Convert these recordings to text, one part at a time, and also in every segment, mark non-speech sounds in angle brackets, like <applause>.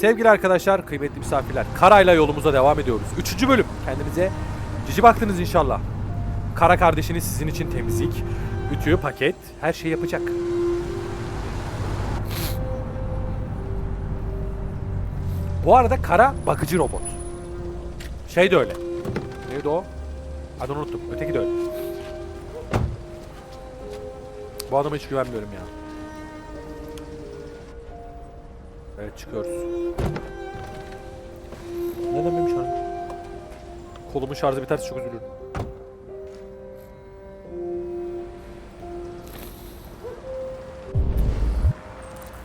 Sevgili arkadaşlar, kıymetli misafirler, Kara'yla yolumuza devam ediyoruz. Üçüncü bölüm. Kendinize cici baktınız inşallah. Kara kardeşiniz sizin için temizlik, ütü, paket, her şeyi yapacak. Bu arada Kara bakıcı robot. Şey de öyle. Neydi o? Adını unuttum. Öteki de öyle. Bu adama hiç güvenmiyorum ya. Evet çıkıyoruz. Neden benim şarjım? Kolumun şarjı biterse çok üzülürüm.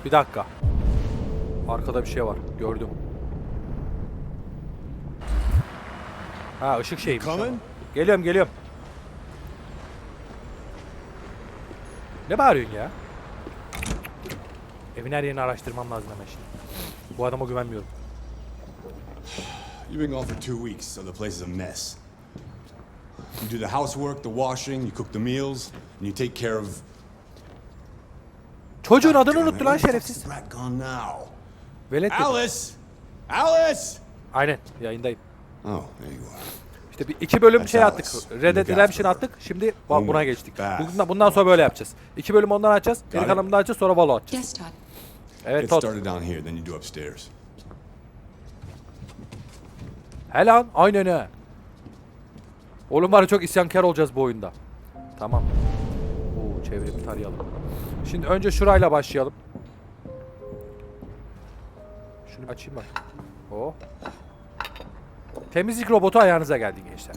Bir dakika. Arkada bir şey var. Gördüm. Ha ışık şeymiş. Geliyorum geliyorum. Ne bağırıyorsun ya? Evin her yerini araştırmam lazım hemen şimdi. Bu adama güvenmiyorum. You've been gone for two weeks, so the place is a mess. You do the housework, the washing, you cook the meals, and you take care of. Çocuğun adını unuttu lan şerefsiz. brat gone now? Velet dedi. Alice! Alice! Aynen yayındayım. Oh, there you are. İşte bir iki bölüm That's şey attık. Red Dead Redemption attık. Şimdi ba- Homework, buna geçtik. Bundan, bundan sonra böyle yapacağız. İki bölüm ondan açacağız. Kalanını da açacağız sonra Valo açacağız. Yes, Todd. Evet Get Todd. started down here, then you do upstairs. He lan aynen he. Oğlum var çok isyankar olacağız bu oyunda. Tamam. Oo çevremi tarayalım. Şimdi önce şurayla başlayalım. Şunu açayım bak. Oh. Temizlik robotu ayağınıza geldi gençler.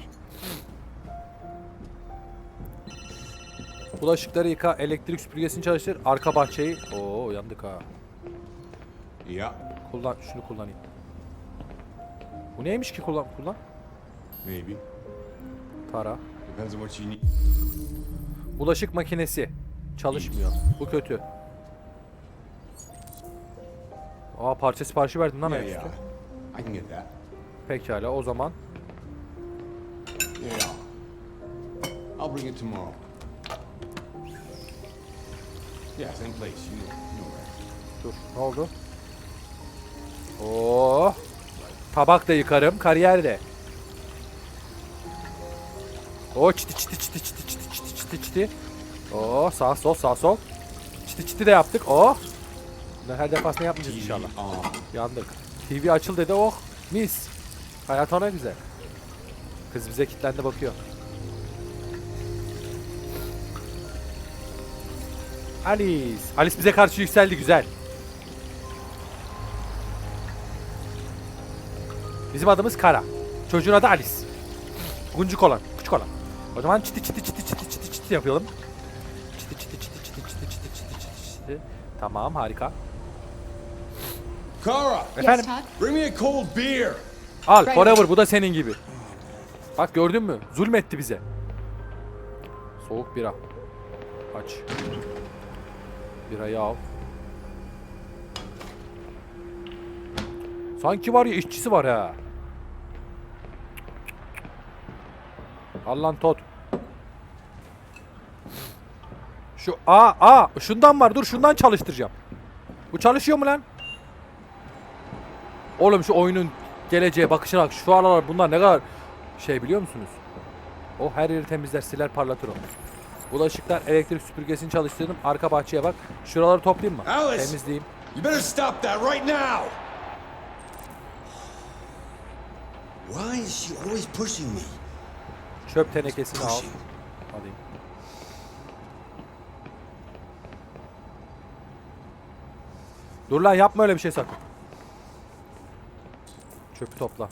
Bulaşıkları yıka, elektrik süpürgesini çalıştır, arka bahçeyi... Oo yandık ha. Yeah, Kullan, şunu kullanayım. Bu neymiş ki kullan, kullan? maybe. Para. Depends on what you need. Bulaşık makinesi. Çalışmıyor. Bu kötü. Aa parça siparişi verdim lan Yeah, ayaküstü. yeah. I can get that. Pekala o zaman. Yeah. I'll bring it tomorrow. Yeah, same place. You know, you know where. Dur ne oldu? Oo. Tabak da yıkarım, kariyer de. Oo çiti çiti çiti çiti çiti çiti çiti çiti. Oo sağ sol sağ sol. Çiti çiti de yaptık. Oh. Bunları her defasında yapmayacağız inşallah. Um, Yandık. TV açıl dedi oh mis. Hayat ona güzel. Kız bize kilitlendi bakıyor. Alice. Alice bize karşı yükseldi güzel. Bizim adımız Kara. Çocuğun adı Alice. Guncuk olan, küçük olan. O zaman çiti çiti çiti çiti çiti çiti yapalım. Çiti çiti çiti çiti çiti çiti çiti çiti çiti. Tamam harika. Kara, Efendim? Bring me a cold beer. Al forever bu da senin gibi. Bak gördün mü? Zulmetti bize. Soğuk bira. Aç. Birayı al. Sanki var ya işçisi var ha. Al lan Todd. Şu aa aa şundan var dur şundan çalıştıracağım. Bu çalışıyor mu lan? Oğlum şu oyunun geleceğe bakışına bak. Şu aralar bunlar ne kadar şey biliyor musunuz? O her yeri temizler, siler, parlatır o. Bulaşıklar, elektrik süpürgesini çalıştırdım. Arka bahçeye bak. Şuraları toplayayım mı? Alice! Temizleyeyim. You better stop that right now. İs she always pushing me? Çöp tenekesini al. Alayım. Dur lan yapma öyle bir şey sakın. Çöpü topla.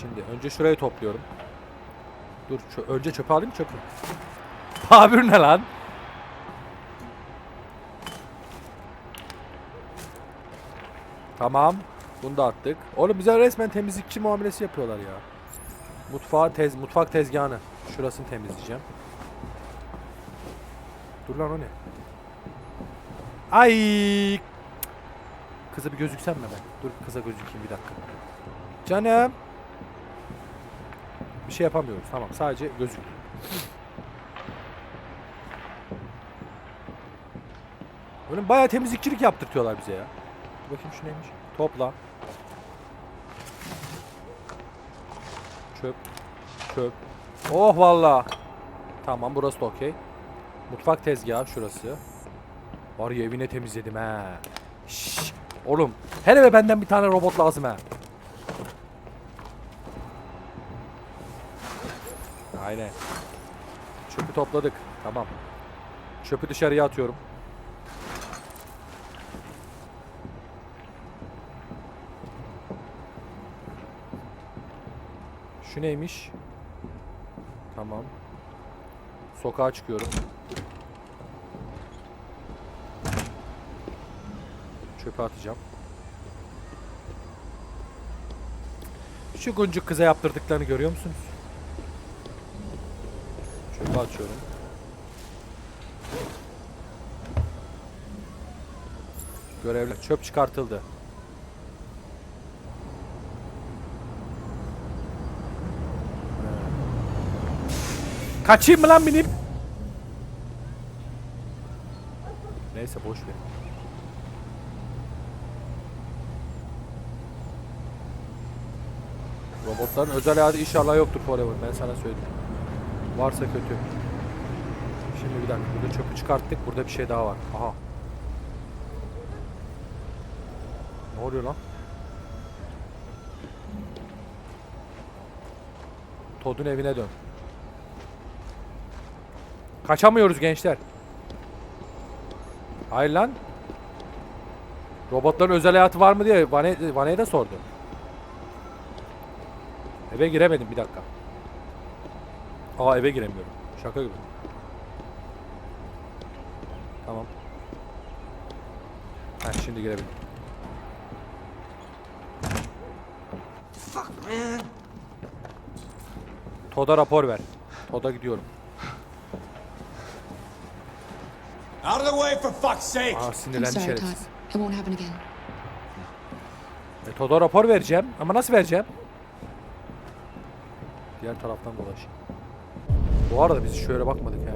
Şimdi önce şurayı topluyorum. Dur çö- önce çöpü alayım çöpü. <laughs> Tabir ne lan? Tamam. Bunu da attık. Oğlum bize resmen temizlikçi muamelesi yapıyorlar ya. Mutfağı tez mutfak tezgahını. Şurasını temizleyeceğim. Dur lan o ne? Ay! Kıza bir gözüksem mi ben? Dur kıza gözükeyim bir dakika. Canım. Bir şey yapamıyoruz. Tamam sadece gözük. Oğlum bayağı temizlikçilik yaptırtıyorlar bize ya. Bakayım şu neymiş. Topla. Çöp. Çöp. Oh valla. Tamam burası da okey. Mutfak tezgahı şurası. Var ya evine temizledim he. Şşş. Oğlum her eve benden bir tane robot lazım he. Aynen. Çöpü topladık. Tamam. Çöpü dışarıya atıyorum. Şu neymiş? Tamam. Sokağa çıkıyorum. Çöpe atacağım. Şu guncuk kıza yaptırdıklarını görüyor musunuz? Çöpe açıyorum. Görevler. Çöp çıkartıldı. Kaçayım mı lan binip? Neyse boş ver. Robotların özel hayatı inşallah yoktur forever. Ben sana söyleyeyim. Varsa kötü. Şimdi bir dakika. Burada çöpü çıkarttık. Burada bir şey daha var. Aha. Ne oluyor lan? Todd'un evine dön. Kaçamıyoruz gençler. Hayır lan. Robotların özel hayatı var mı diye Vane, Vane'ye de sordu. Eve giremedim bir dakika. Aa eve giremiyorum. Şaka gibi. Tamam. Ha şimdi girebildim. Fuck, man. Toda rapor ver. Toda gidiyorum. Out of the way for fuck's sake! Aa I'm sinirlendi sorry, Todd. şerefsiz. It won't happen again. E, Toda rapor vereceğim. Ama nasıl vereceğim? Diğer taraftan dolaş. Bu arada biz şöyle bakmadık he.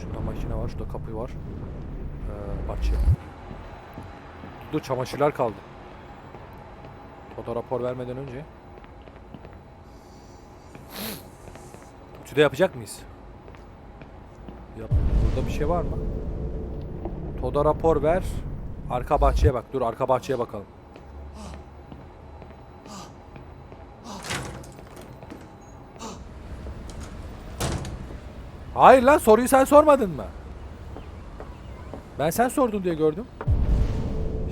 Şurada makine var, şurada kapı var. Ee, bahçe. Dur çamaşırlar kaldı. Toda rapor vermeden önce. Ütüde yapacak mıyız? Yap. Burada bir şey var mı? Toda rapor ver. Arka bahçeye bak. Dur arka bahçeye bakalım. Hayır lan soruyu sen sormadın mı? Ben sen sordun diye gördüm.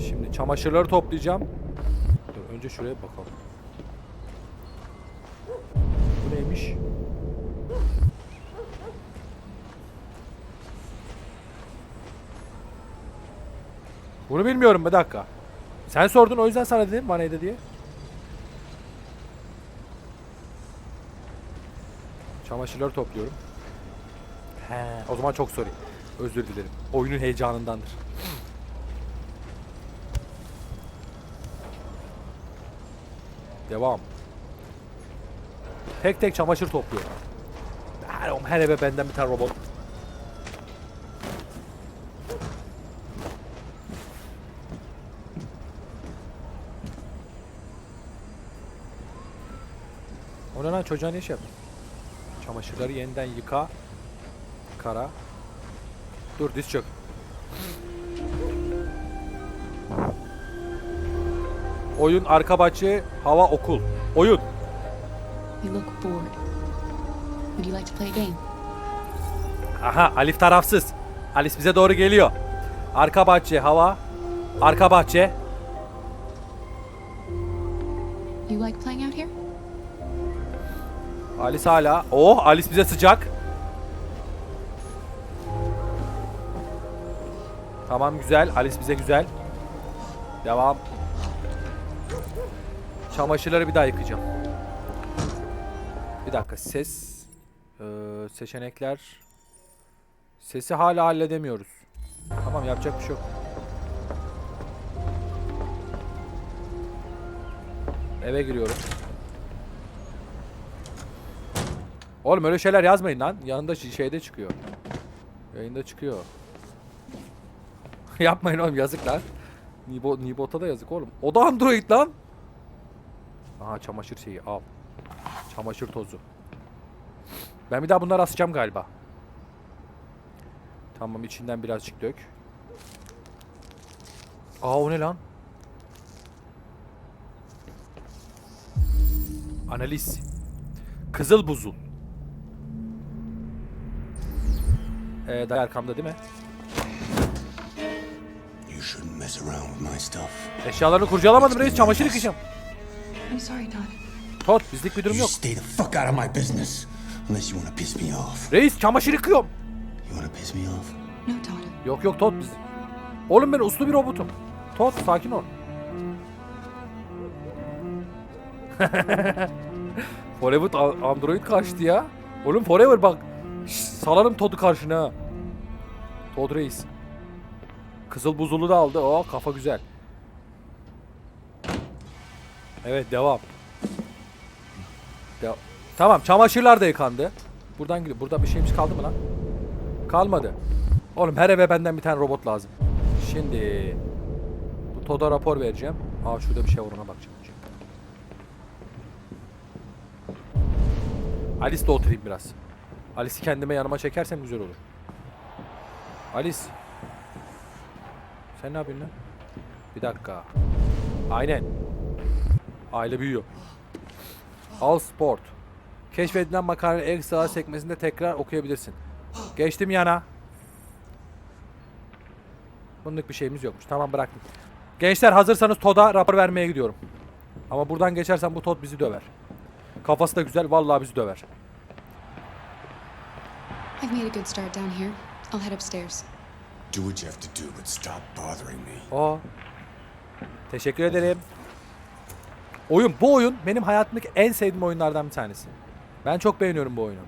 Şimdi çamaşırları toplayacağım. Dur önce şuraya bakalım. Bu neymiş? Bunu bilmiyorum bir dakika. Sen sordun o yüzden sana dedim bana neydi diye. Çamaşırları topluyorum. He, o zaman çok sorry. Özür dilerim. Oyunun heyecanındandır. Devam. Tek tek çamaşır topluyorum. Her, her eve benden bir tane robot. Lan çocuğa ne iş yaptın? Çamaşırları yeniden yıka. Kara. Dur diz çök. Oyun arka bahçe, hava okul. Oyun. You look bored. Would you like to play a game? Aha Alif tarafsız. Alice bize doğru geliyor. Arka bahçe, hava. Arka bahçe. You like playing out here? Alice hala. Oh Alice bize sıcak. Tamam güzel. Alice bize güzel. Devam. Çamaşırları bir daha yıkayacağım. Bir dakika ses. Ee, seçenekler. Sesi hala halledemiyoruz. Tamam yapacak bir şey yok. Eve giriyorum. Oğlum öyle şeyler yazmayın lan. Yanında şeyde çıkıyor. Yayında çıkıyor. <laughs> Yapmayın oğlum yazık lan. Nibo, Nibot'a da yazık oğlum. O da android lan. Aha çamaşır şeyi al. Çamaşır tozu. Ben bir daha bunları asacağım galiba. Tamam içinden birazcık dök. Aa o ne lan? Analiz. Kızıl buzul. Ee, daha arkamda değil mi? You shouldn't mess around with my stuff. Eşyalarını kurcalamadım reis. Çamaşır yıkayacağım. I'm sorry, Todd. Tot bizlik bir durum You yok. stay the fuck out of my business. Unless you want to piss me off. Reis çamaşır yıkıyorum. You want to piss me off? No, Todd. Yok yok Tot biz. Oğlum ben uslu bir robotum. Tot sakin ol. <laughs> Forever Android kaçtı ya. Oğlum Forever bak. Salarım Todd'u karşına. ha. Todd reis. Kızıl buzulu da aldı. Oo kafa güzel. Evet devam. Dev- tamam çamaşırlar da yıkandı. Buradan gidiyor. Burada bir şeyimiz kaldı mı lan? Kalmadı. Oğlum her eve benden bir tane robot lazım. Şimdi bu Toda rapor vereceğim. Aa şurada bir şey var ona bakacağım. önce. Alice'le oturayım biraz. Alice'i kendime yanıma çekersem güzel olur. Alice. Sen ne yapıyorsun lan? Bir dakika. Aynen. Aile büyüyor. All Sport. Keşfedilen makale ekstra sekmesinde tekrar okuyabilirsin. Geçtim yana. Bunluk bir şeyimiz yokmuş. Tamam bıraktım. Gençler hazırsanız Todd'a rapor vermeye gidiyorum. Ama buradan geçersem bu Todd bizi döver. Kafası da güzel vallahi bizi döver. I've made a good start down here. I'll head upstairs. Do what you have to do, but stop bothering me. Aa. Teşekkür ederim. Oyun bu oyun benim hayatımdaki en sevdiğim oyunlardan bir tanesi. Ben çok beğeniyorum bu oyunu.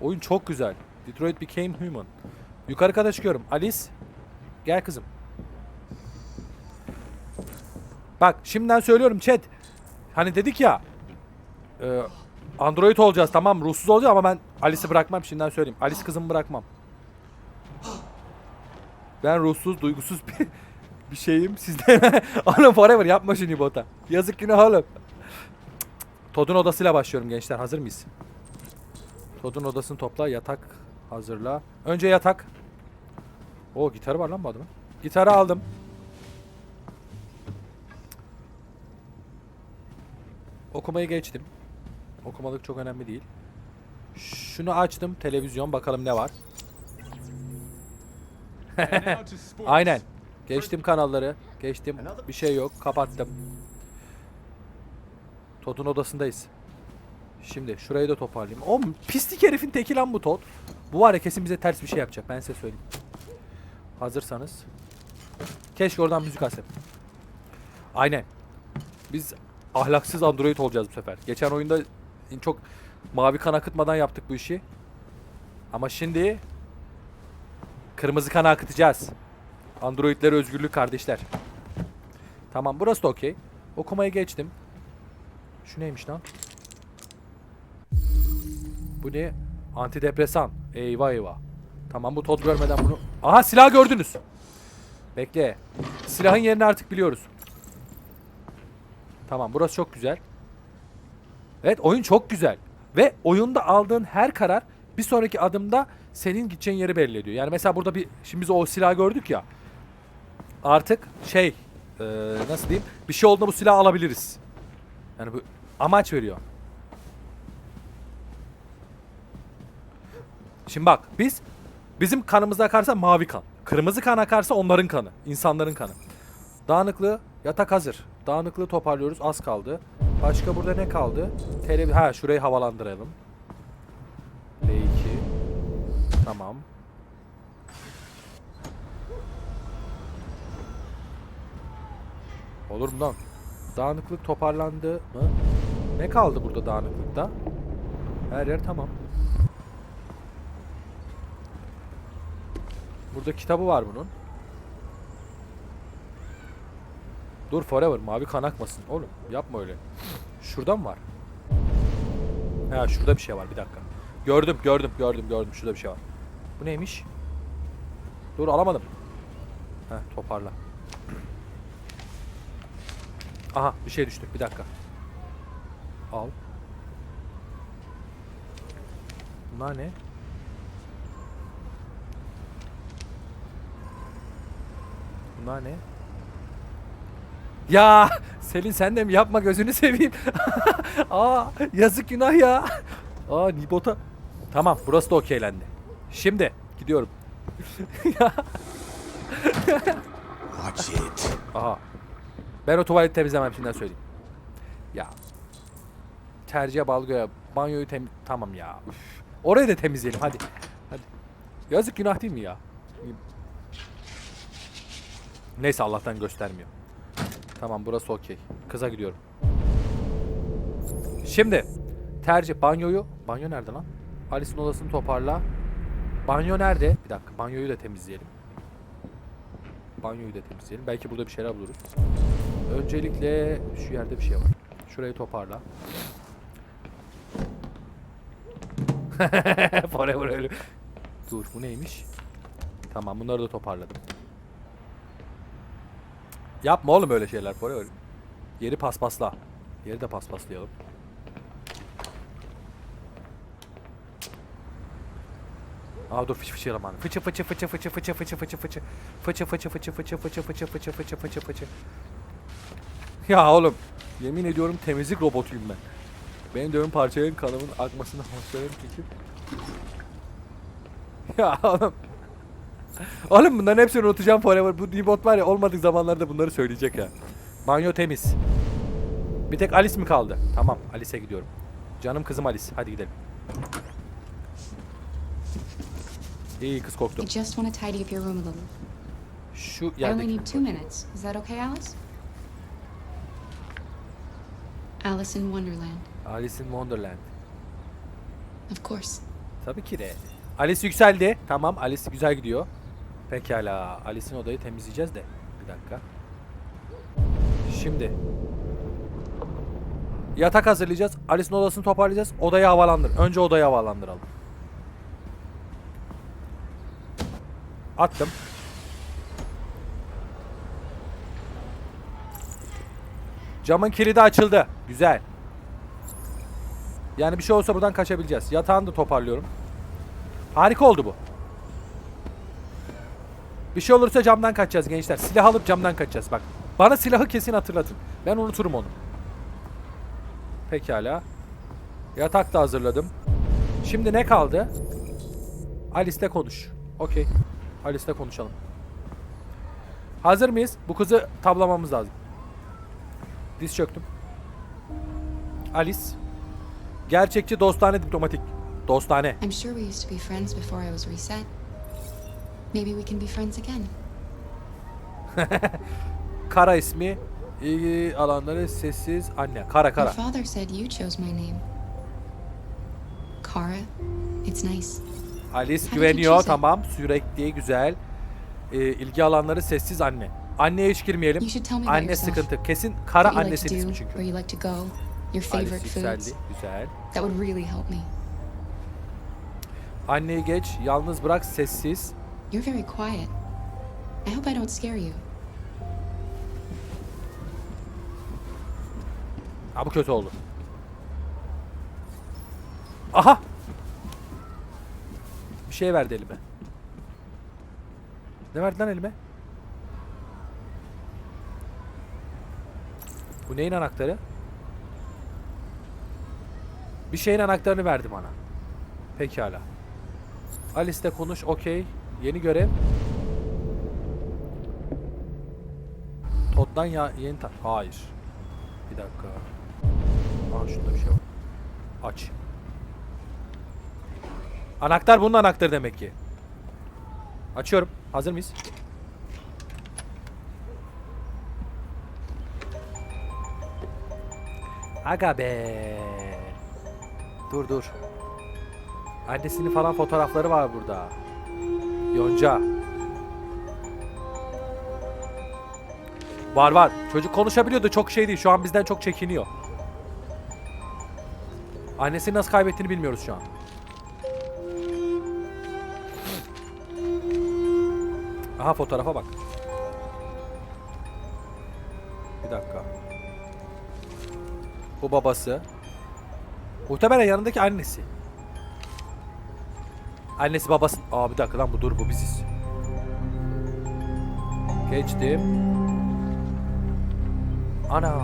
Oyun çok güzel. Detroit Became Human. Yukarı kata çıkıyorum. Alice. Gel kızım. Bak şimdiden söylüyorum chat. Hani dedik ya. e, Android olacağız tamam ruhsuz olacağız ama ben Alice'i bırakmam şimdiden söyleyeyim. Alice kızımı bırakmam. Ben ruhsuz, duygusuz bir, <laughs> bir şeyim. Siz de <laughs> oğlum forever yapma şunu bota. Yazık günah oğlum. Todd'un odasıyla başlıyorum gençler. Hazır mıyız? Todd'un odasını topla. Yatak hazırla. Önce yatak. O gitarı var lan bu adamın. Gitarı aldım. Okumayı geçtim. Okumalık çok önemli değil. Şunu açtım. Televizyon bakalım ne var. <laughs> Aynen. Geçtim kanalları. Geçtim. Bir şey yok. Kapattım. Todd'un odasındayız. Şimdi şurayı da toparlayayım. O pislik herifin teki lan bu Todd. Bu var ya kesin bize ters bir şey yapacak. Ben size söyleyeyim. Hazırsanız. Keşke oradan müzik alsam. Aynen. Biz ahlaksız android olacağız bu sefer. Geçen oyunda çok mavi kan akıtmadan yaptık bu işi. Ama şimdi Kırmızı kan akıtacağız. Androidlere özgürlük kardeşler. Tamam burası da okey. Okumaya geçtim. Şu neymiş lan? Bu ne? Antidepresan. Eyvah eyvah. Tamam bu Todd görmeden bunu... Aha silah gördünüz. Bekle. Silahın yerini artık biliyoruz. Tamam burası çok güzel. Evet oyun çok güzel. Ve oyunda aldığın her karar bir sonraki adımda senin gideceğin yeri belli ediyor. Yani mesela burada bir şimdi biz o silahı gördük ya. Artık şey e, nasıl diyeyim bir şey olduğunda bu silahı alabiliriz. Yani bu amaç veriyor. Şimdi bak biz bizim kanımızda akarsa mavi kan. Kırmızı kan akarsa onların kanı. insanların kanı. Dağınıklığı yatak hazır. Dağınıklığı toparlıyoruz. Az kaldı. Başka burada ne kaldı? Televi ha şurayı havalandıralım. L2. Tamam. Olur mu lan? Dağınıklık toparlandı mı? Ne kaldı burada dağınıklıkta? Her yer tamam. Burada kitabı var bunun. Dur forever mavi kan akmasın. Oğlum yapma öyle. Şurada mı var? Ha şurada bir şey var bir dakika. Gördüm gördüm gördüm gördüm şurada bir şey var. Bu neymiş? Dur alamadım. Heh toparla. Aha bir şey düştü. Bir dakika. Al. Bunlar ne? Bunlar ne? Ya Selin sen de mi yapma gözünü seveyim. <laughs> Aa yazık günah ya. Aa Nibot'a. Tamam burası da okeylendi. Şimdi gidiyorum. <laughs> Watch it. Aha. Ben o tuvaleti temizlemem şimdiden söyleyeyim. Ya. Tercihe göre banyoyu tem tamam ya. Üf. Orayı da temizleyelim hadi. Hadi. Yazık günah değil mi ya? Neyse Allah'tan göstermiyor. Tamam burası okey. Kıza gidiyorum. Şimdi tercih banyoyu banyo nerede lan? Alice'in odasını toparla. Banyo nerede? Bir dakika banyoyu da temizleyelim. Banyoyu da temizleyelim. Belki burada bir şeyler buluruz. Öncelikle şu yerde bir şey var. Şurayı toparla. <laughs> Forever ölü. Dur bu neymiş? Tamam bunları da toparladım. Yapma oğlum öyle şeyler Forever. Yeri paspasla. Yeri de paspaslayalım. Aa dur fıçı fıçı yalan. Fıçı fıçı fıçı fıçı fıçı fıçı fıçı fıçı. Fıçı fıçı fıçı fıçı fıçı fıçı fıçı fıçı fıçı fıçı. Ya oğlum yemin ediyorum temizlik robotuyum ben. Benim dövüm parçaların kanımın akmasını hoşlarım çünkü. Ya oğlum. Oğlum bunların hepsini unutacağım forever. Bu D-bot var ya olmadık zamanlarda bunları söyleyecek ya. Banyo temiz. Bir tek Alice mi kaldı? Tamam Alice'e gidiyorum. Canım kızım Alice. Hadi gidelim. İyi kız korktum. I just want to tidy up your room a little. Şu I only yerdeki. need two minutes. Is that okay, Alice? Alice in Wonderland. Alice in Wonderland. Of course. Tabii ki de. Alice yükseldi. Tamam Alice güzel gidiyor. Pekala. Alice'in odayı temizleyeceğiz de. Bir dakika. Şimdi. Yatak hazırlayacağız. Alice'in odasını toparlayacağız. Odayı havalandır. Önce odayı havalandıralım. Attım. Camın kilidi açıldı. Güzel. Yani bir şey olsa buradan kaçabileceğiz. Yatağını da toparlıyorum. Harika oldu bu. Bir şey olursa camdan kaçacağız gençler. Silah alıp camdan kaçacağız bak. Bana silahı kesin hatırlatın. Ben unuturum onu. Pekala. Yatak da hazırladım. Şimdi ne kaldı? Alice'le konuş. Okey. Alice'le konuşalım. Hazır mıyız? Bu kızı tablamamız lazım. Diz çöktüm. Alice. Gerçekçi dostane diplomatik. Dostane. I'm sure we used to be friends before I was reset. Maybe we can be friends again. <laughs> Kara ismi. İlgi alanları sessiz anne. Kara kara. father said you chose my name. Kara. It's nice. Alice güveniyor tamam. Sürekli güzel. Ee, ilgi alanları sessiz anne. Anneye hiç girmeyelim. Anne sıkıntı. Kesin kara annesinin ismi çünkü. where you like to go, your Alice favorite yükseldi. Güzel. That would really help me. Anneyi geç. Yalnız bırak sessiz. You're very quiet. I hope I don't scare you. Ha bu kötü oldu. Aha! Bir şey verdi elime. Ne verdi lan elime? Bu neyin anahtarı? Bir şeyin anahtarını verdi bana. Pekala. Alice'le konuş. Okey. Yeni görev. Todd'dan ya yeni ta... Hayır. Bir dakika. Aa şurada bir şey var. Aç. Anahtar bunun anahtarı demek ki. Açıyorum. Hazır mıyız? Aga be. Dur dur. Annesinin falan fotoğrafları var burada. Yonca. Var var. Çocuk konuşabiliyordu çok şey değil. Şu an bizden çok çekiniyor. Annesini nasıl kaybettiğini bilmiyoruz şu an. Aha fotoğrafa bak. Bir dakika. Bu babası. Muhtemelen yanındaki annesi. Annesi babası. Aa bir dakika lan bu dur bu biziz. Geçtim. Ana.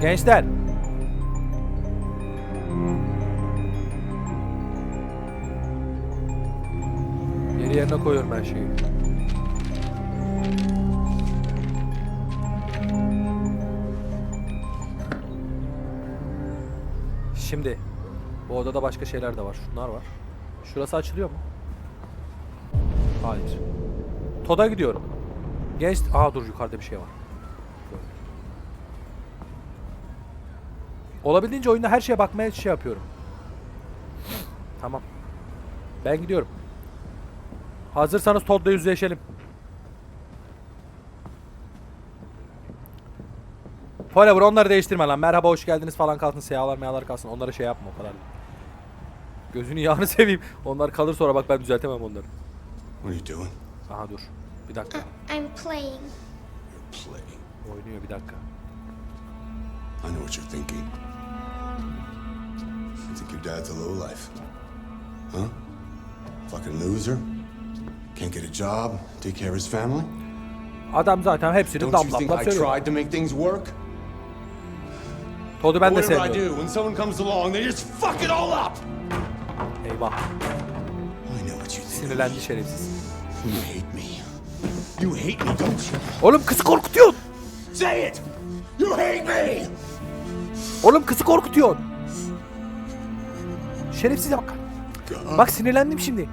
Gençler. Yeri yerine koyuyorum her şeyi. Şimdi bu odada başka şeyler de var. Şunlar var. Şurası açılıyor mu? Hayır. Toda gidiyorum. Genç... Aa dur yukarıda bir şey var. Olabildiğince oyunda her şeye bakmaya şey yapıyorum. Tamam. Ben gidiyorum. Hazırsanız Todd'la yüzleşelim. Forever onları değiştirme lan. Merhaba hoş geldiniz falan kalsın. Siyahlar meyalar kalsın. Onlara şey yapma o kadar. Gözünü yağını <laughs> seveyim. Onlar kalır sonra bak ben düzeltemem onları. What are you doing? Aha dur. Bir dakika. I'm playing. You're playing. Oynuyor bir dakika. I know what you're thinking. You think your dad's a lowlife. Huh? Fucking loser? Can't get a job, take care of his family? Adam zaten hepsini Don't you damla think damla I söylüyor. tried to make things work? Todd'u ben de Whatever I sevmiyorum. do, when someone comes along, they just fuck it all up! Eyvah. Sinirlendi şerefsiz. You hate me. You hate me, don't you? Oğlum kızı korkutuyorsun. Say it! You hate me! Oğlum kızı korkutuyorsun. Şerefsize bak. Bak sinirlendim şimdi.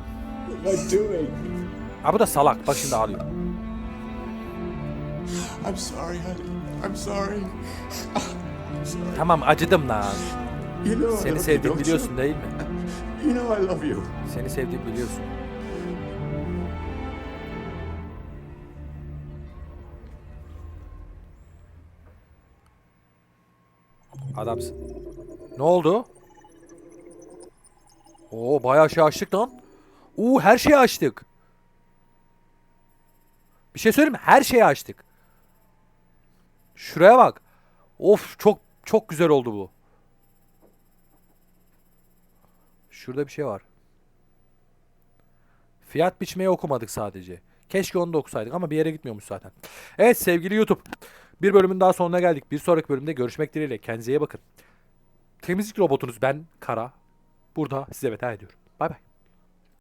Ha bu da salak. Bak şimdi ağlıyor. I'm sorry, honey. I'm sorry. Tamam acıdım lan. Seni don't biliyorsun değil mi? You? know I love you. Seni sevdiğimi biliyorsun. Adamsın. Ne oldu? Oo bayağı şey açtık lan. Oo her şeyi açtık. Bir şey söyleyeyim mi? Her şeyi açtık. Şuraya bak. Of çok çok güzel oldu bu. Şurada bir şey var. Fiyat biçmeyi okumadık sadece. Keşke onu da okusaydık ama bir yere gitmiyormuş zaten. Evet sevgili YouTube. Bir bölümün daha sonuna geldik. Bir sonraki bölümde görüşmek dileğiyle. Kendinize iyi bakın. Temizlik robotunuz ben Kara. Burada size veda ediyorum. Bay bay.